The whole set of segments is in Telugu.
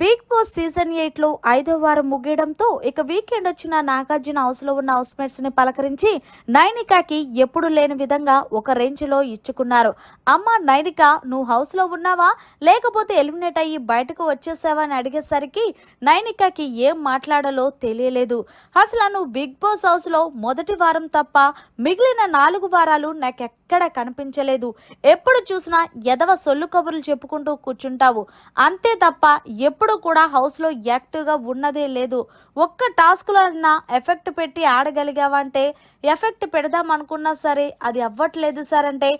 బిగ్ బాస్ సీజన్ ఎయిట్లో ఐదో వారం ముగియడంతో ఇక వీకెండ్ వచ్చిన నాగార్జున హౌస్లో ఉన్న హౌస్ మేట్స్ని పలకరించి నైనికాకి ఎప్పుడు లేని విధంగా ఒక రేంజ్లో ఇచ్చుకున్నారు. అమ్మ నైనిక నువ్వు హౌస్లో ఉన్నావా? లేకపోతే ఎలిమినేట్ అయ్యి బయటకు వచ్చేసావా అని అడిగేసరికి నైనికాకి ఏం మాట్లాడాలో తెలియలేదు. అసలు నువ్వు బిగ్ బాస్ హౌస్లో మొదటి వారం తప్ప మిగిలిన నాలుగు వారాలు నాకెక్కడ కనిపించలేదు. ఎప్పుడు చూసినా ఎదవ సొల్లు కబుర్లు చెప్పుకుంటూ కూర్చుంటావు. అంతే తప్ప ఎప్పుడు కూడా హౌస్లో యాక్టివ్గా ఉన్నదే లేదు. ఒక్క టాస్క్లన్నా ఎఫెక్ట్ పెట్టి ఆడగలిగావంటే ఎఫెక్ట్ పెడదాం అనుకున్నా సరే అది అవ్వట్లేదు సార్ అంటే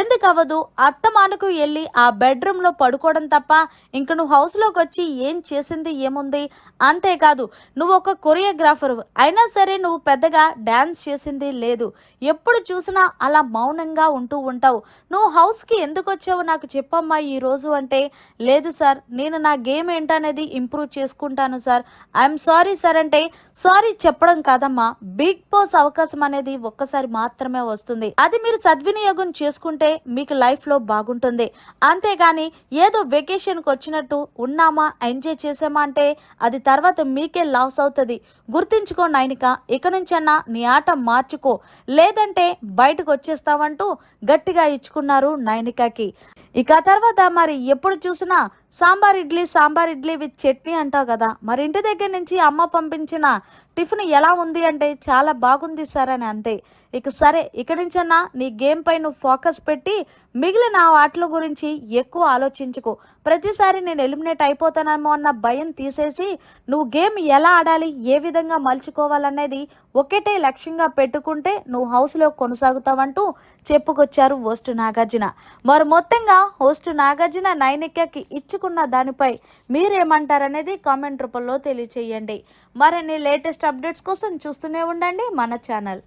ఎందుకు అవ్వదు అత్తమానుకు వెళ్ళి ఆ బెడ్రూమ్లో పడుకోవడం తప్ప ఇంక నువ్వు హౌస్లోకి వచ్చి ఏం చేసింది ఏముంది? అంతేకాదు నువ్వు ఒక కొరియోగ్రాఫర్ అయినా సరే నువ్వు పెద్దగా డ్యాన్స్ చేసింది లేదు. ఎప్పుడు చూసినా అలా మౌనంగా ఉంటూ ఉంటావు. నువ్వు హౌస్కి ఎందుకు వచ్చావు నాకు చెప్పమ్మా ఈ రోజు అంటే లేదు సార్ నేను నా గేమ్ ఏంటనేది ఇంప్రూవ్ చేసుకుంటాను సార్. ఐఎమ్ సారీ సార్ అంటే సారీ చెప్పడం కాదమ్మా. బిగ్ బాస్ అవకాశం అనేది ఒక్కసారి మాత్రమే వస్తుంది. అది మీరు సద్వినియోగం చేసుకుంటే మీకు లైఫ్లో బాగుంటుంది. అంతేగాని ఏదో వెకేషన్కి వచ్చినట్టు ఉన్నామా ఎంజాయ్ చేసామా అంటే అది తర్వాత మీకే లాస్ అవుతుంది. గుర్తించుకో నైనిక ఇక నుంచన్నా నీ ఆట మార్చుకో. లేదంటే బయటకు వచ్చేస్తావంటూ గట్టిగా ఇచ్చుకున్నారు నైనికకి ఇక తర్వాత మరి ఎప్పుడు చూసినా సాంబార్ ఇడ్లీ సాంబార్ ఇడ్లీ విత్ చట్నీ అంటావు కదా. మరి ఇంటి దగ్గర నుంచి అమ్మ పంపించిన టిఫిన్ ఎలా ఉంది అంటే చాలా బాగుంది సార్ అని అంతే. ఇక సరే ఇక్కడి నుంచన్నా నీ గేమ్ పై నువ్వు ఫోకస్ పెట్టి మిగిలిన ఆటల వాటిల గురించి ఎక్కువ ఆలోచించుకో. ప్రతిసారి నేను ఎలిమినేట్ అయిపోతానేమో అన్న భయం తీసేసి నువ్వు గేమ్ ఎలా ఆడాలి ఏ విధంగా మలుచుకోవాలనేది ఒకటే లక్ష్యంగా పెట్టుకుంటే నువ్వు హౌస్లో కొనసాగుతావంటూ చెప్పుకొచ్చారు హోస్ట్ నాగార్జున. మరి మొత్తంగా హోస్ట్ నాగార్జున నైనిక్యకి ఇచ్చుకున్న దానిపై మీరేమంటారనేది కామెంట్ రూపంలో తెలియచేయండి. మరిన్ని లేటెస్ట్ అప్డేట్స్ కోసం చూస్తూనే ఉండండి మన ఛానల్.